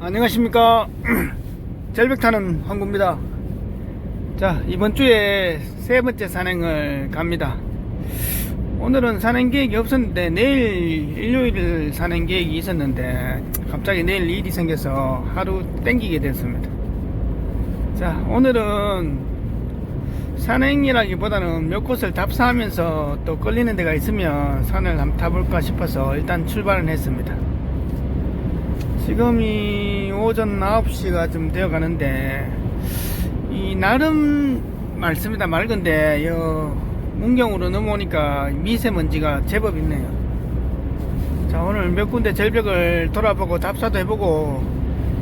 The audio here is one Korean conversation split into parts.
안녕하십니까. 절벽 타는 황구입니다. 자 이번 주에 세 번째 산행을 갑니다. 오늘은 산행 계획이 없었는데 내일 일요일 산행 계획이 있었는데 갑자기 내일 일이 생겨서 하루 땡기게 됐습니다. 자 오늘은 산행이라기보다는 몇 곳을 답사하면서 또 끌리는 데가 있으면 산을 한번 타볼까 싶어서 일단 출발을 했습니다 지금이 오전 9시가 좀 되어 가는데 이 나름 맑습니다 맑은데 여 문경으로 넘어오니까 미세먼지가 제법 있네요. 자 오늘 몇 군데 절벽을 돌아보고 답사도 해보고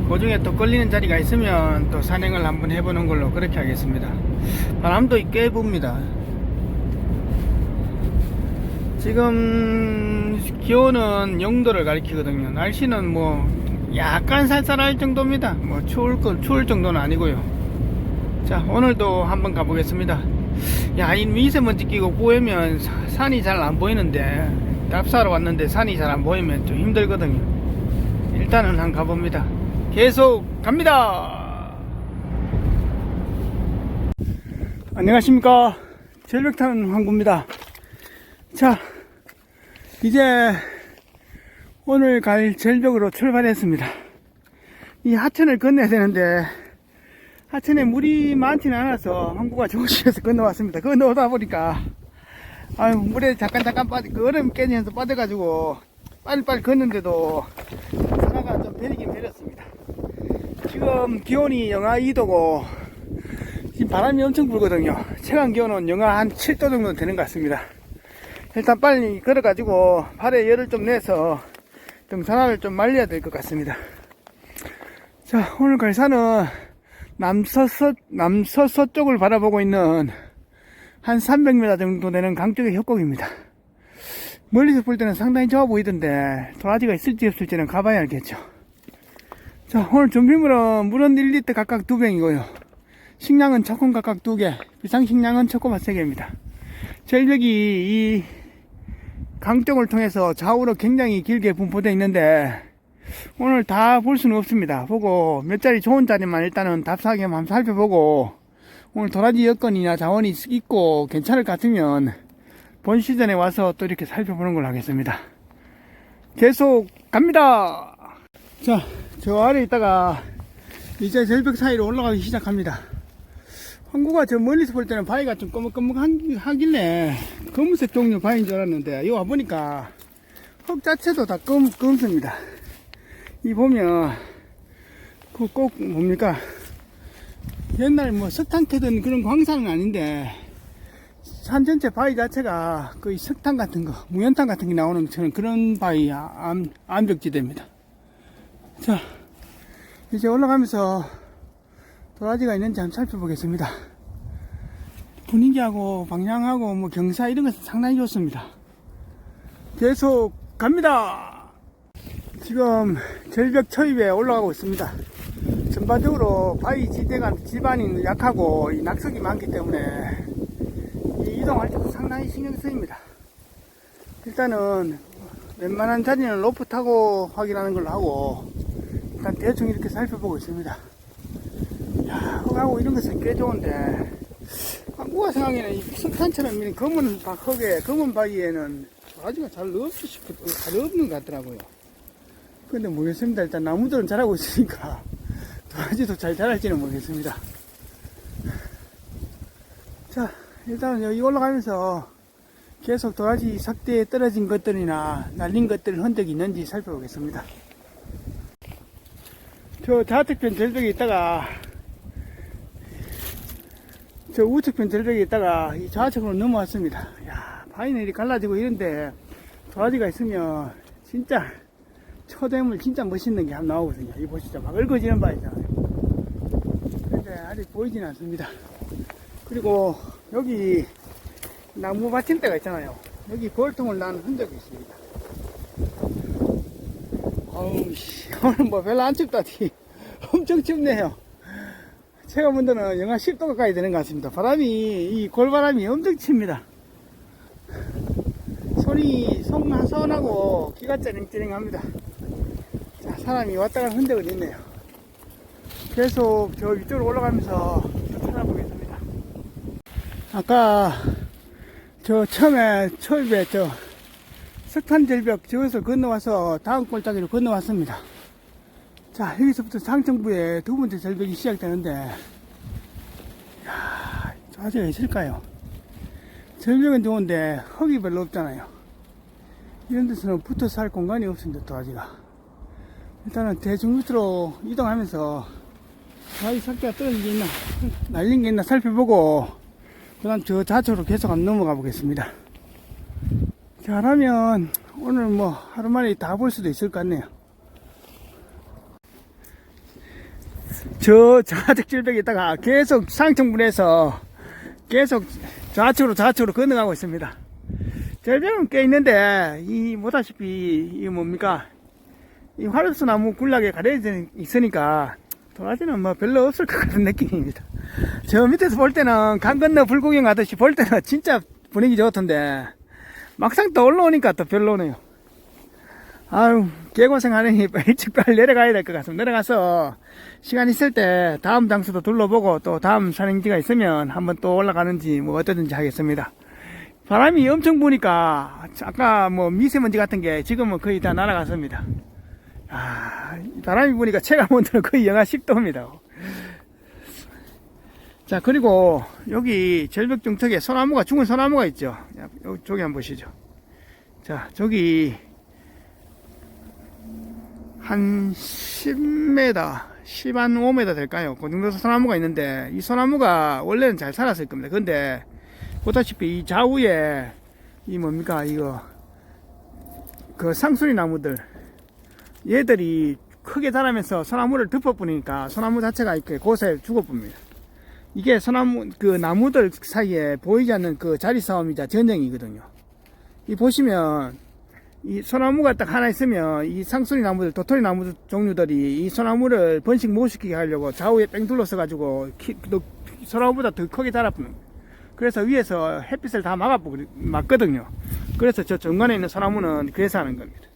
그 중에 또 걸리는 자리가 있으면 또 산행을 한번 해보는 걸로 그렇게 하겠습니다. 바람도 꽤 붑니다. 지금 기온은 0도를 가리키거든요. 날씨는 뭐 약간 쌀쌀할 정도입니다. 뭐 추울 거 추울 정도는 아니고요. 자 오늘도 한번 가보겠습니다. 야이 미세먼지 끼고 보이면 사- 산이 잘 안 보이는데 답사로 왔는데 산이 잘 안 보이면 좀 힘들거든요. 일단은 한번 가봅니다. 계속 갑니다! 안녕하십니까? 절벽 타는 황구입니다. 자 이제 오늘 갈 절벽으로 출발했습니다. 이 하천을 건너야 되는데 하천에 물이 많지는 않아서 항구가 조심해서 건너왔습니다. 건너오다 보니까 아유 물에 잠깐 잠깐 빠져 그 얼음 깨지면서 빠져가지고 빨리빨리 걷는데도 차가 좀 베리긴 베렸습니다. 지금 기온이 영하 2도고 지금 바람이 엄청 불거든요. 체감 기온은 영하 한 7도 정도 되는 것 같습니다. 일단 빨리 걸어가지고 발에 열을 좀 내서 등산화를 좀 말려야 될 것 같습니다. 자, 오늘 갈 산은 남서서, 남서서 쪽을 바라보고 있는 한 300m 정도 되는 강쪽의 협곡입니다. 멀리서 볼 때는 상당히 좋아 보이던데 도라지가 있을지 없을지는 가봐야 알겠죠. 자, 오늘 준비물은 물은 1리터 각각 2병이고요. 식량은 초코 각각 2개, 비상식량은 초코맛 3개입니다. 절벽이 이 강쪽을 통해서 좌우로 굉장히 길게 분포되어 있는데 오늘 다 볼 수는 없습니다. 보고 몇 자리 좋은 자리만 일단은 답사하게 한번 살펴보고 오늘 도라지 여건이나 자원이 있고 괜찮을 것 같으면 본 시즌에 와서 또 이렇게 살펴보는 걸로 하겠습니다. 계속 갑니다. 자, 저 아래 있다가 이제 절벽 사이로 올라가기 시작합니다. 항구가 저 멀리서 볼 때는 바위가 좀 검은검은하길래 검은색 종류 바위인 줄 알았는데 여기 와보니까 흙 자체도 다 검, 검습니다. 이 보면 그 꼭 뭡니까? 옛날 뭐 석탄 캐던 그런 광산은 아닌데 산 전체 바위 자체가 거의 석탄 같은 거 무연탄 같은 게 나오는 것처럼 그런 바위 암, 암벽지대입니다. 자 이제 올라가면서 도라지가 있는지 한번 살펴보겠습니다. 분위기하고 방향하고 뭐 경사 이런 것은 상당히 좋습니다. 계속 갑니다. 지금 절벽 초입에 올라가고 있습니다. 전반적으로 바위 지대가 지반이 약하고 이 낙석이 많기 때문에 이 이동할 때도 상당히 신경 쓰입니다. 일단은 웬만한 자리는 로프 타고 확인하는 걸로 하고 일단 대충 이렇게 살펴보고 있습니다. 야, 흙하고 이런 것은 꽤 좋은데, 한국가 생각에는 이 석탄처럼 이런 검은 바- 흙에, 검은 바위에는 도라지가 잘 없을 싶, 잘 없는 것 같더라고요. 근데 모르겠습니다. 일단 나무들은 자라고 있으니까, 도라지도 잘 자랄지는 모르겠습니다. 자, 일단은 여기 올라가면서 계속 도라지 삭대에 떨어진 것들이나 날린 것들 흔적이 있는지 살펴보겠습니다. 저 좌측편 절벽에 있다가 저 우측편 절벽에 있다가 이 좌측으로 넘어왔습니다. 야, 이렇게 갈라지고 이런데 도라지가 있으면 진짜 초대물 진짜 멋있는 게 한번 나오거든요. 이 보시죠. 막 얽어지는 바위잖아요. 근데 아직 보이진 않습니다. 그리고 여기 나무 받침대가 있잖아요. 여기 벌통을 난 흔적이 있습니다. 어우, 씨. 오늘 뭐 별로 안 춥다니. 엄청 춥네요. 체감 온도는 영하 10도 가까이 되는 것 같습니다. 바람이, 이 골바람이 엄청 칩니다. 손이 속, 서운하고 귀가 쩌링쩌링 합니다. 자, 사람이 왔다 간 흔적은 있네요. 계속 저 위쪽으로 올라가면서 또 찾아보겠습니다. 아까 저 처음에 초입에 저 석탄절벽 저기서 건너와서 다음 골짜기로 건너왔습니다. 자, 여기서부터 상층부에 두 번째 절벽이 시작되는데, 야, 좌지가 있을까요? 절벽은 좋은데 흙이 별로 없잖아요. 이런 데서는 붙어서 할 공간이 없습니다, 도화지가. 일단은 대중 밑으로 이동하면서 도화지 상태가 떨어진 게 있나, 날린 게 있나 살펴보고, 그 다음 저 좌측으로 계속 한번 넘어가 보겠습니다. 잘하면 오늘 뭐 하루 만에 다 볼 수도 있을 것 같네요. 저 좌측 절벽에 있다가 계속 상층분에서 계속 좌측으로 좌측으로 건너가고 있습니다. 절벽은 꽤 있는데 이 보다시피 이 뭡니까 이 화릅수 나무 군락에 가려져 있으니까 도라지는 뭐 별로 없을 것 같은 느낌입니다. 저 밑에서 볼 때는 강 건너 불구경 가듯이 볼 때는 진짜 분위기 좋던데 막상 또 올라오니까 또 별로네요. 아유, 개고생하느니 일찍 빨리 내려가야 될 것 같습니다. 내려가서 시간 있을 때 다음 장소도 둘러보고 또 다음 산행지가 있으면 한번 또 올라가는지 뭐 어떠든지 하겠습니다. 바람이 엄청 부니까 아까 뭐 미세먼지 같은 게 지금은 거의 다 날아갔습니다. 아, 바람이 부니까 체감 온도는 거의 영하 10도입니다. 자, 그리고 여기 절벽 중턱에 소나무가, 죽은 소나무가 있죠. 저기 한번 보시죠. 자, 저기 한 10m, 10한 5m 될까요? 그 정도 소나무가 있는데 이 소나무가 원래는 잘 살았을 겁니다. 근데 보다시피 이 좌우에 이 뭡니까 이거 그 상수리 나무들 얘들이 크게 자라면서 소나무를 덮어뿌리니까 소나무 자체가 이렇게 곳에 죽어봅니다. 이게 소나무 그 나무들 사이에 보이지 않는 그 자리 싸움이자 전쟁이거든요. 이 보시면 이 소나무가 딱 하나 있으면 이 상수리 나무들, 도토리 나무 종류들이 이 소나무를 번식 못 시키게 하려고 좌우에 뺑 둘러서 가지고 키, 또 소나무보다 더 크게 거예요. 그래서 위에서 햇빛을 다 막아 막거든요. 그래서 저 중간에 있는 소나무는 그래서 하는 겁니다.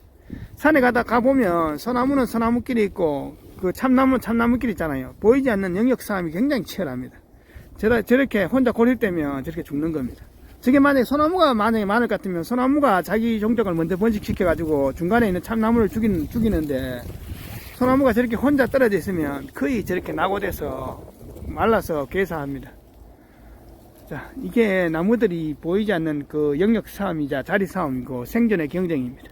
산에 가다 가보면 소나무는 소나무끼리 있고 그 참나무 는 참나무끼리 있잖아요. 보이지 않는 영역 싸움이 굉장히 치열합니다. 저렇게 혼자 고립되면 저렇게 죽는 겁니다. 저게 만약에 소나무가 만약에 많을 것 같으면 소나무가 자기 종족을 먼저 번식시켜 가지고 중간에 있는 참나무를 죽이는, 죽이는데 소나무가 저렇게 혼자 떨어져 있으면 거의 저렇게 낙오돼서 말라서 괴사합니다. 자, 이게 나무들이 보이지 않는 그 영역 싸움이자 자리 싸움이고 생존의 경쟁입니다.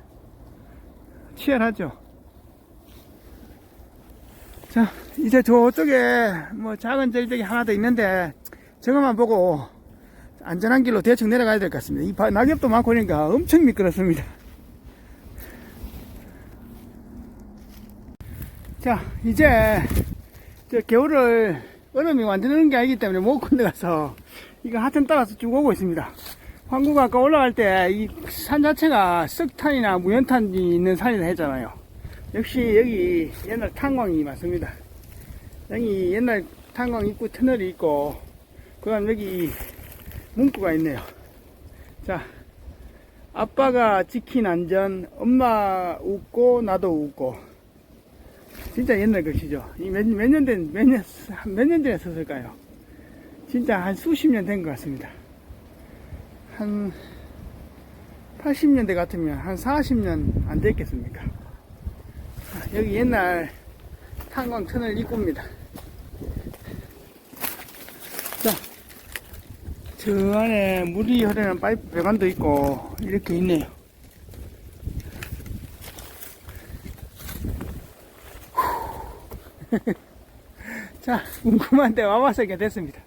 치열하죠. 자, 이제 저쪽에 뭐 작은 절벽이 하나 더 있는데 저것만 보고 안전한 길로 대충 내려가야 될 것 같습니다. 이 바- 낙엽도 많고 그러니까 엄청 미끄럽습니다. 자, 이제 저 겨울을 얼음이 완전 오는 게 아니기 때문에 못 건너가서 이거 하천 따라서 쭉 오고 있습니다. 황구가 아까 올라갈 때 이 산 자체가 석탄이나 무연탄이 있는 산이라 했잖아요. 역시 여기 옛날 탄광이 맞습니다. 여기 옛날 탄광 입구 터널이 있고, 그 다음 여기 문구가 있네요. 자, 아빠가 지킨 안전, 엄마 웃고, 나도 웃고. 진짜 옛날 것이죠. 이 몇, 몇 년 된, 몇 년, 몇 년 전에 썼을까요? 진짜 한 수십 년 된 것 같습니다. 한 80년대 같으면 한 40년 안 됐겠습니까? 자, 여기 옛날 탄광 터널 입구입니다. 저 안에 물이 흐르는 파이프 배관도 있고 이렇게 있네요. 자, 궁금한데 와봐서 이렇게 됐습니다.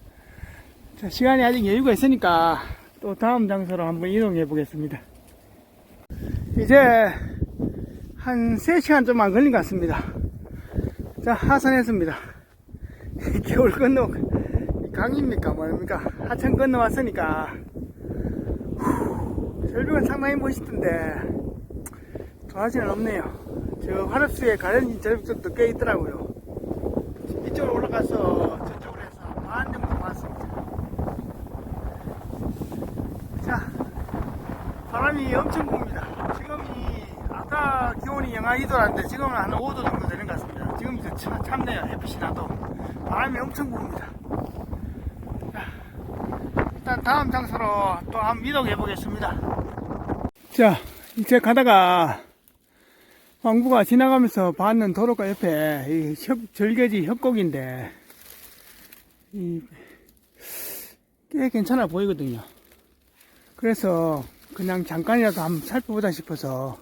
자, 시간이 아직 여유가 있으니까 또 다음 장소로 한번 이동해 보겠습니다. 이제 한 3시간 좀 안 걸린 것 같습니다. 자, 하산했습니다. 겨울 건너, 강입니까? 뭡니까? 하천 건너왔으니까, 후, 절벽은 상당히 멋있던데, 도화지는 없네요. 저 화릅수에 가려진 절벽도 꽤 있더라고요. 이쪽으로 올라가서 저쪽으로 해서 반 정도 왔습니다. 자, 바람이 엄청 붑니다. 지금이 아까 기온이 영하 2도라는데 지금은 한 5도 정도 되는 것 같습니다. 지금 참, 참네요. 햇빛이 나도. 바람이 엄청 부습니다. 다음 장소로 또 한번 이동해 보겠습니다. 자, 이제 가다가 왕구가 지나가면서 봤는 도로가 옆에 이 협, 절개지 협곡인데 이, 꽤 괜찮아 보이거든요. 그래서 그냥 잠깐이라도 한번 살펴보자 싶어서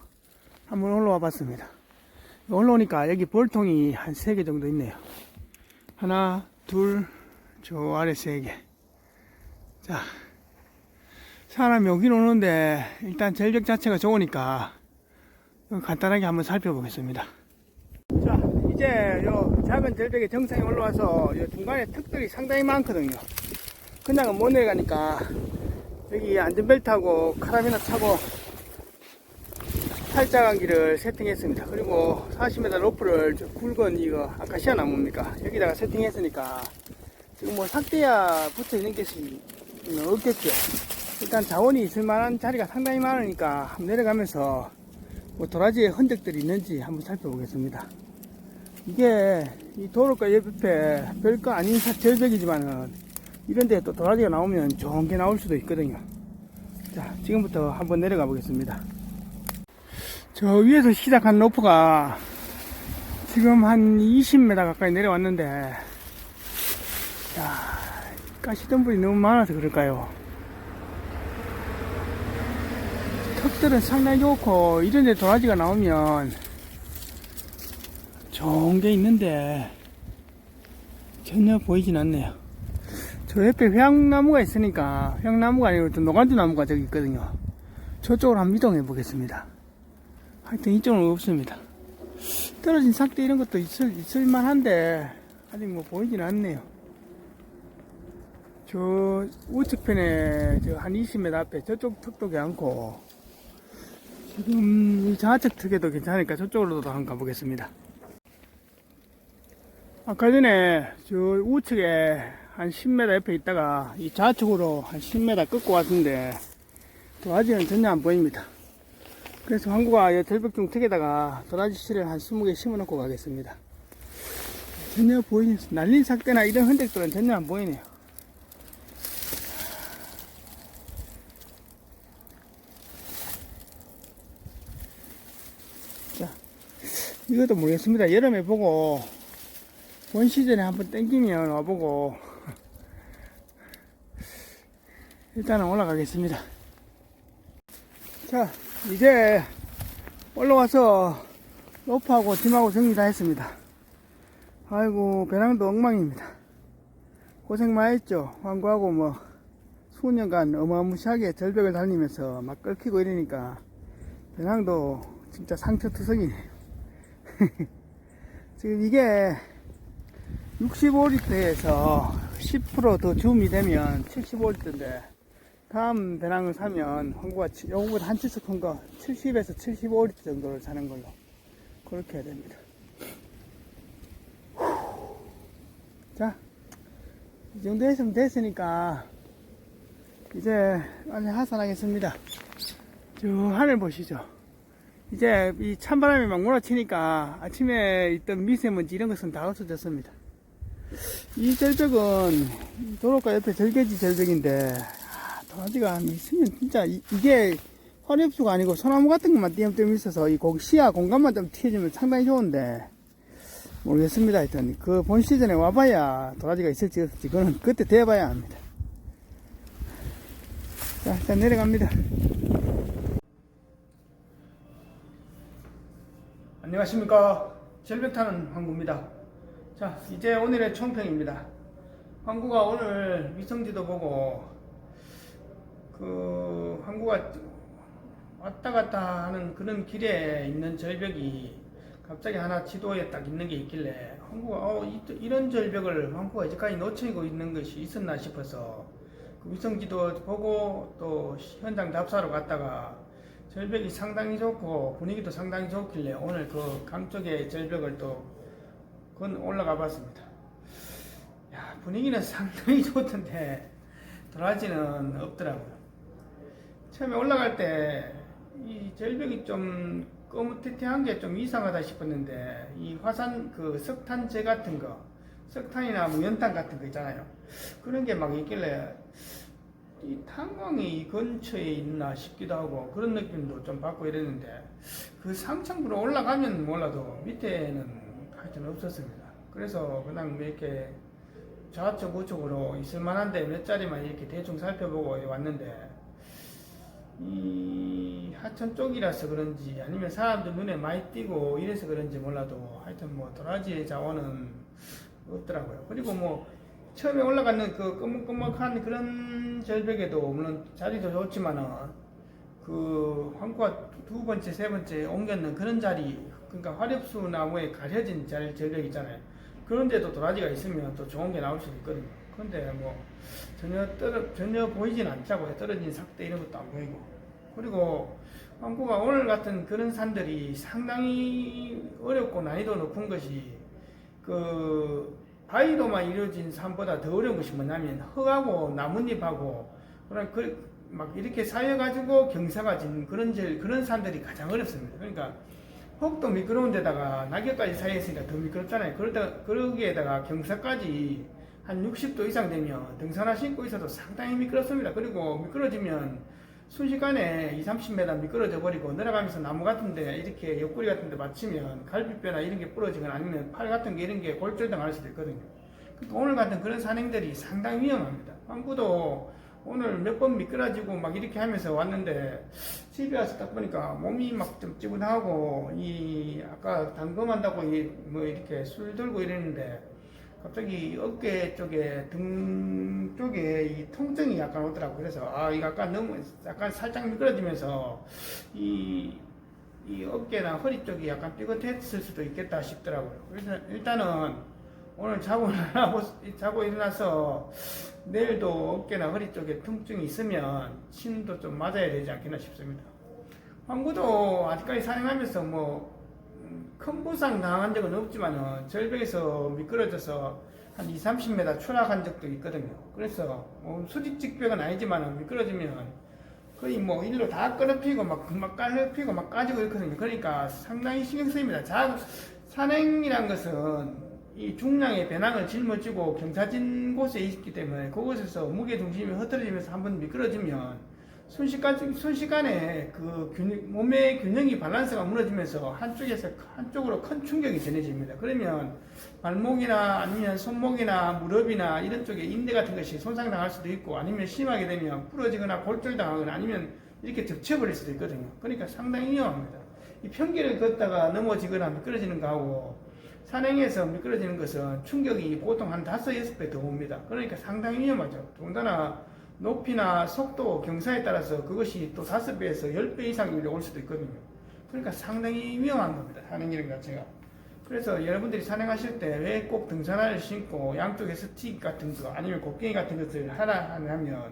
한번 올라와 봤습니다. 올라오니까 여기 볼통이 한세개 정도 있네요. 하나, 둘, 저 아래 세 개. 자, 사람이 오긴 오는데 일단 전력 자체가 좋으니까 간단하게 한번 살펴보겠습니다. 자, 이제 요 작은 절벽의 정상에 올라와서 요 중간에 턱들이 상당히 많거든요. 그냥은 못 내려가니까 여기 안전벨트하고 카라비나 차고 팔자간기를 세팅했습니다. 그리고 40m 로프를 저 굵은 이거 아카시아 나무입니까? 여기다가 세팅했으니까 지금 뭐 삭대야 붙어 있는 것이 없겠죠. 일단 자원이 있을 만한 자리가 상당히 많으니까 한번 내려가면서 뭐 도라지의 흔적들이 있는지 한번 살펴보겠습니다. 이게 이 도로가 옆에 별거 아닌 사- 절벽이지만은 이런 데 또 도라지가 나오면 좋은 게 나올 수도 있거든요. 자, 지금부터 한번 내려가 보겠습니다. 저 위에서 시작한 로프가 지금 한 20m 가까이 내려왔는데, 야, 가시덤불이 너무 많아서 그럴까요? 턱들은 상당히 좋고, 이런 데 도라지가 나오면 좋은 게 있는데, 전혀 보이진 않네요. 저 옆에 회양나무가 있으니까, 회양나무가 아니고 또 노간주 나무가 저기 있거든요. 저쪽으로 한번 이동해 보겠습니다. 하여튼 이쪽은 없습니다. 떨어진 삭대 이런 것도 있을, 있을 만한데, 아직 뭐 보이진 않네요. 저 우측편에 저 한 20m 앞에 저쪽 턱도 괜찮고, 지금 이 좌측 턱에도 괜찮으니까 저쪽으로도 한번 가보겠습니다. 아까 전에 저 우측에 한 10m 옆에 있다가 이 좌측으로 한 10m 꺾고 왔는데, 또 아직은 전혀 안 보입니다. 그래서 항구가 이 절벽중 턱에다가 도라지 씨를 한 20개 심어 놓고 가겠습니다. 전혀 보이는, 날린 삭대나 이런 흔적들은 전혀 안 보이네요. 이것도 모르겠습니다. 여름에 보고, 본 시즌에 한번 땡기면 와보고, 일단은 올라가겠습니다. 자, 이제 올라와서 로프하고 짐하고 정리 다 했습니다. 아이고, 배낭도 엉망입니다. 고생 많이 했죠. 황구하고 뭐, 수년간 어마무시하게 절벽을 달리면서 막 끓히고 이러니까, 배낭도 진짜 상처투성이네요. 지금 이게 65리터에서 10%더 줌이 되면 75리터인데, 다음 배낭을 사면 황구가 치- 요거보다 한 치수 큰 거 70에서 75리터 정도를 사는 걸로 그렇게 해야 됩니다. 자, 이 정도 했으면 됐으니까 이제 완전 하산하겠습니다. 저 하늘 보시죠. 이제 이 찬바람이 막 몰아치니까 아침에 있던 미세먼지 이런 것은 다 없어졌습니다. 이 절벽은 도로가 옆에 절개지 절벽인데 도라지가 있으면 진짜 이, 게 화렵수가 아니고 소나무 같은 것만 띄엄띄엄 있어서 이 공, 시야 공간만 좀 튀어주면 상당히 좋은데 모르겠습니다. 하여튼 그 본 시즌에 와봐야 도라지가 있을지 없을지 그거는 그때 돼봐야 합니다. 자 일단 내려갑니다 안녕하십니까. 절벽 타는 황구입니다. 자 이제 오늘의 총평입니다. 황구가 오늘 위성지도 보고 그 항구가 왔다 갔다 하는 그런 길에 있는 절벽이 갑자기 하나 지도에 딱 있는 게 있길래 항구가 어, 이, 런 절벽을 항구가 이제까지 놓치고 있는 것이 있었나 싶어서 그 위성지도 보고 또 현장 답사로 갔다가 절벽이 상당히 좋고 분위기도 상당히 좋길래 오늘 그 강쪽의 절벽을 또 건 올라가 봤습니다. 야, 분위기는 상당히 좋던데 도라지는 없더라고요. 처음에 올라갈 때 이 절벽이 좀 거무튀튀한 게 좀 이상하다 싶었는데 이 화산 그 석탄재 같은 거 석탄이나 뭐 연탄 같은 거 있잖아요 그런 게 막 있길래 이 탄광이 이 근처에 있나 싶기도 하고 그런 느낌도 좀 받고 이랬는데 그 상층부로 올라가면 몰라도 밑에는 하여튼 없었습니다 그래서 그냥 뭐 이렇게 좌측 우측으로 있을 만한데 몇 자리만 이렇게 대충 살펴보고 왔는데 이 하천 쪽이라서 그런지 아니면 사람들 눈에 많이 띄고 이래서 그런지 몰라도 하여튼 뭐 도라지의 자원은 없더라고요. 그리고 뭐 처음에 올라가는 그 꺼먹꺼먹한 그런 절벽에도 물론 자리도 좋지만은 그 황구가 두 번째 세 번째 옮겼는 그런 자리 그러니까 화렵수 나무에 가려진 자리 절벽 있잖아요. 그런데도 도라지가 있으면 또 좋은 게 나올 수도 있거든요. 근데 뭐 전혀 떨어 전혀 보이진 않자고요. 떨어진 삭대 이런 것도 안 보이고. 그리고 황구가 오늘 같은 그런 산들이 상당히 어렵고 난이도 높은 것이 그 바위로만 이루어진 산보다 더 어려운 것이 뭐냐면 흙하고 나뭇잎하고 그런 그 막 이렇게 쌓여가지고 경사가 진 그런 절 그런 산들이 가장 어렵습니다. 그러니까 흙도 미끄러운 데다가 낙엽까지 쌓여있으니까 더 미끄럽잖아요. 그러다 그러기에다가 경사까지 한 60도 이상 되면 등산화 신고 있어도 상당히 미끄럽습니다. 그리고 미끄러지면 순식간에 2, 30m 미끄러져 버리고 내려가면서 나무 같은데 이렇게 옆구리 같은데 맞추면 갈비뼈나 이런 게 부러지거나 아니면 팔 같은 게 이런 게 골절당할 수도 있거든요. 그러니까 오늘 같은 그런 산행들이 상당히 위험합니다. 황구도 오늘 몇 번 미끄러지고 막 이렇게 하면서 왔는데 집에 와서 딱 보니까 몸이 막 좀 찌근하고 이 아까 단검한다고 이 뭐 이렇게 술 들고 이랬는데 갑자기 어깨 쪽에 등 쪽에 이 통증이 약간 오더라고. 그래서 아 이거 약간 너무 약간 살짝 미끄러지면서 이, 이 어깨나 허리 쪽이 약간 삐끗했을 수도 있겠다 싶더라고요. 그래서 일단은 오늘 자고 일어나고 자고 일어나서 내일도 어깨나 허리 쪽에 통증이 있으면 침도 좀 맞아야 되지 않겠나 싶습니다. 황구도 아직까지 산행하면서 뭐 큰 부상 당한 적은 없지만은 절벽에서 미끄러져서 한 2, 30m 추락한 적도 있거든요. 그래서 뭐 수직 직벽은 아니지만은 미끄러지면 거의 뭐 일로 다 끌어피고 막, 막 깔피고 막 까지고 있거든요. 그러니까 상당히 신경 쓰입니다. 자, 산행이란 것은 이 중량의 배낭을 짊어지고 경사진 곳에 있기 때문에 그곳에서 무게 중심이 흐트러지면서 한번 미끄러지면 순식간, 순식간에 그 균, 몸의 균형이 밸런스가 무너지면서 한쪽에서 한쪽으로 큰 충격이 전해집니다. 그러면 발목이나 아니면 손목이나 무릎이나 이런 쪽에 인대 같은 것이 손상당할 수도 있고 아니면 심하게 되면 부러지거나 골절당하거나 아니면 이렇게 덮쳐버릴 수도 있거든요. 그러니까 상당히 위험합니다. 이 평길을 걷다가 넘어지거나 미끄러지는 거하고 산행에서 미끄러지는 것은 충격이 보통 한 다섯, 여섯 배 더 옵니다. 그러니까 상당히 위험하죠. 더군다나 높이나 속도, 경사에 따라서 그것이 또 다섯 배에서 열배 이상이 올 수도 있거든요. 그러니까 상당히 위험한 겁니다. 산행이란 자체가. 그래서 여러분들이 산행하실 때 왜 꼭 등산화를 신고 양쪽에 스틱 같은 거 아니면 곡괭이 같은 것을 하나 하면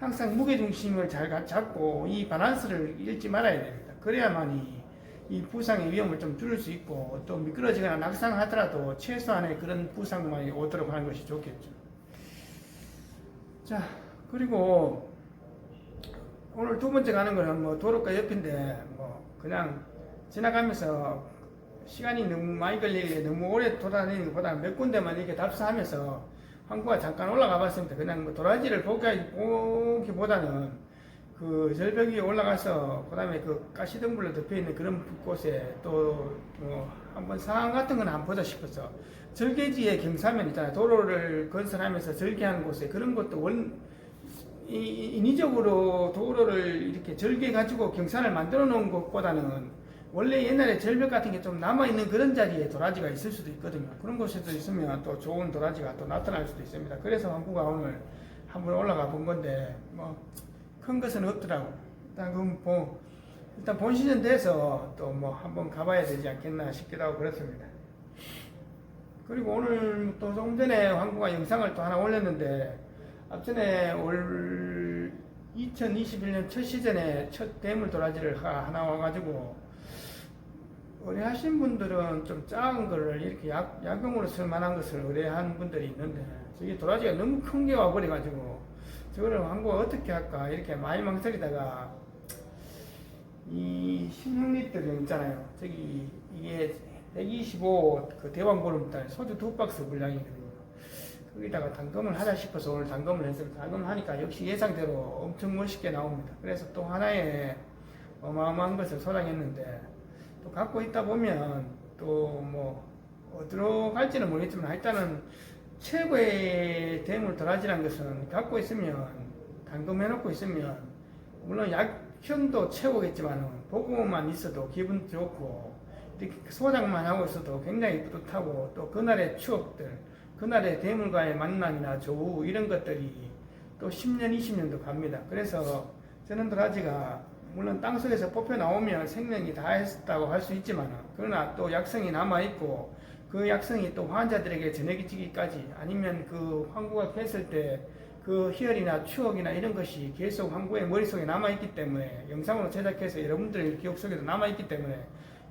항상 무게중심을 잘 잡고 이 바란스를 잃지 말아야 됩니다. 그래야만이 이 부상의 위험을 좀 줄일 수 있고 또 미끄러지거나 낙상하더라도 최소한의 그런 부상만이 오도록 하는 것이 좋겠죠. 자, 그리고 오늘 두 번째 가는 거는 뭐 도로가 옆인데 뭐 그냥 지나가면서 시간이 너무 많이 걸리게 너무 오래 돌아다니는 것보다 몇 군데만 이렇게 답사하면서 항구가 잠깐 올라가 봤습니다. 그냥 뭐 도라지를 보기보다는 그 절벽 위에 올라가서 그 다음에 그 가시덤불로 덮여 있는 그런 곳에 또 뭐 한번 상황 같은 건 안 보자 싶어서 절개지의 경사면 있잖아요. 도로를 건설하면서 절개하는 곳에 그런 것도 원, 이, 인위적으로 도로를 이렇게 절개 가지고 경산을 만들어 놓은 것보다는 원래 옛날에 절벽 같은 게 좀 남아 있는 그런 자리에 도라지가 있을 수도 있거든요. 그런 곳에도 있으면 또 좋은 도라지가 또 나타날 수도 있습니다. 그래서 항구가 오늘 한번 올라가 본 건데 뭐 큰 것은 없더라고. 일단 그럼 뭐 일단 본 시즌 돼서 또 뭐 한번 가봐야 되지 않겠나 싶기도 하고 그렇습니다. 그리고 오늘 또 조금 전에 황구가 영상을 또 하나 올렸는데 앞전에 올 2021년 첫 시즌에 첫 대물 도라지를 하나 와가지고 의뢰하신 분들은 좀 작은 거를 이렇게 약, 약용으로 쓸 만한 것을 의뢰한 분들이 있는데 저게 도라지가 너무 큰 게 와버려가지고 저거를 한국가 어떻게 할까 이렇게 많이 망설이다가 이 신흥리들 있잖아요. 저기 이게 125 그 대왕보름달 소주 두 박스 분량이거든요. 거기다가 단검을 하자 싶어서 오늘 단검을 했어요. 단검을 하니까 역시 예상대로 엄청 멋있게 나옵니다. 그래서 또 하나의 어마어마한 것을 소장했는데 또 갖고 있다 보면 또 뭐 어디로 갈지는 모르겠지만 일단은 최고의 대물 도라지라는 것은 갖고 있으면 단검해 놓고 있으면 물론 약형도 최고겠지만 보고만 있어도 기분 좋고 이렇게 소장만 하고 있어도 굉장히 뿌듯하고 또 그날의 추억들 그날의 대물과의 만남이나 조우 이런 것들이 또 10년 20년도 갑니다 그래서 저는 도라지가 물론 땅속에서 뽑혀 나오면 생명이 다 했다고 할 수 있지만 그러나 또 약성이 남아 있고 그 약성이 또 환자들에게 전해지기까지 아니면 그 황구가 깼을 때 그 희열이나 추억이나 이런 것이 계속 황구의 머릿속에 남아있기 때문에 영상으로 제작해서 여러분들의 기억 속에도 남아있기 때문에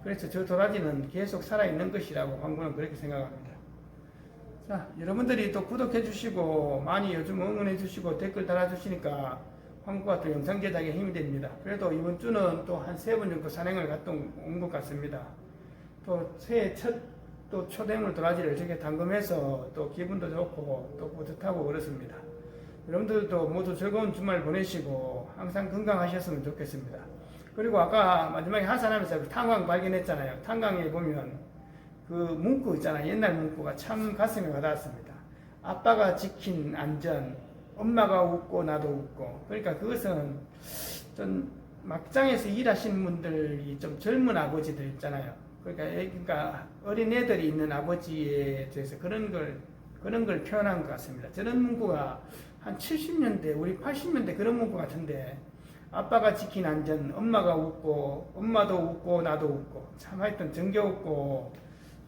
그래서 저 도라지는 계속 살아있는 것이라고 황구는 그렇게 생각합니다. 자, 여러분들이 또 구독해 주시고 많이 요즘 응원해 주시고 댓글 달아 주시니까 황구가 또 영상 제작에 힘이 됩니다. 그래도 이번 주는 또 한 세 번 정도 산행을 갔다 온 것 같습니다. 또 새해 첫 또 초대물 도라지를 저렇게 담금해서 또 기분도 좋고 또 뿌듯하고 그렇습니다. 여러분들도 모두 즐거운 주말 보내시고 항상 건강하셨으면 좋겠습니다. 그리고 아까 마지막에 하산하면서 그 탄광 발견했잖아요. 탄광에 보면 그 문구 있잖아요. 옛날 문구가 참 가슴에 와닿았습니다. 아빠가 지킨 안전, 엄마가 웃고 나도 웃고. 그러니까 그것은 좀 막장에서 일하시는 분들이 좀 젊은 아버지들 있잖아요. 그러니까, 애- 그러니까 어린 애들이 있는 아버지에 대해서 그런 걸 그런 걸 표현한 것 같습니다. 저런 문구가 한 70년대, 우리 80년대 그런 문구 같은데 아빠가 지킨 안전, 엄마가 웃고 엄마도 웃고 나도 웃고 참 하여튼 정겨웠고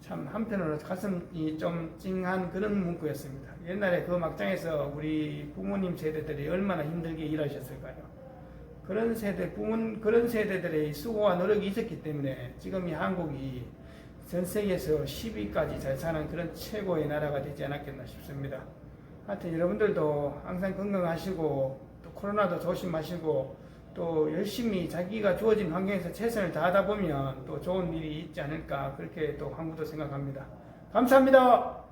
참 한편으로 가슴이 좀 찡한 그런 문구였습니다. 옛날에 그 막장에서 우리 부모님 세대들이 얼마나 힘들게 일하셨을까요? 그런 세대, 부모, 그런 세대들의 수고와 노력이 있었기 때문에 지금 이 한국이 전 세계에서 10위까지 잘 사는 그런 최고의 나라가 되지 않았겠나 싶습니다. 하여튼 여러분들도 항상 건강하시고 또 코로나도 조심하시고 또 열심히 자기가 주어진 환경에서 최선을 다하다 보면 또 좋은 일이 있지 않을까 그렇게 또 한국도 생각합니다. 감사합니다.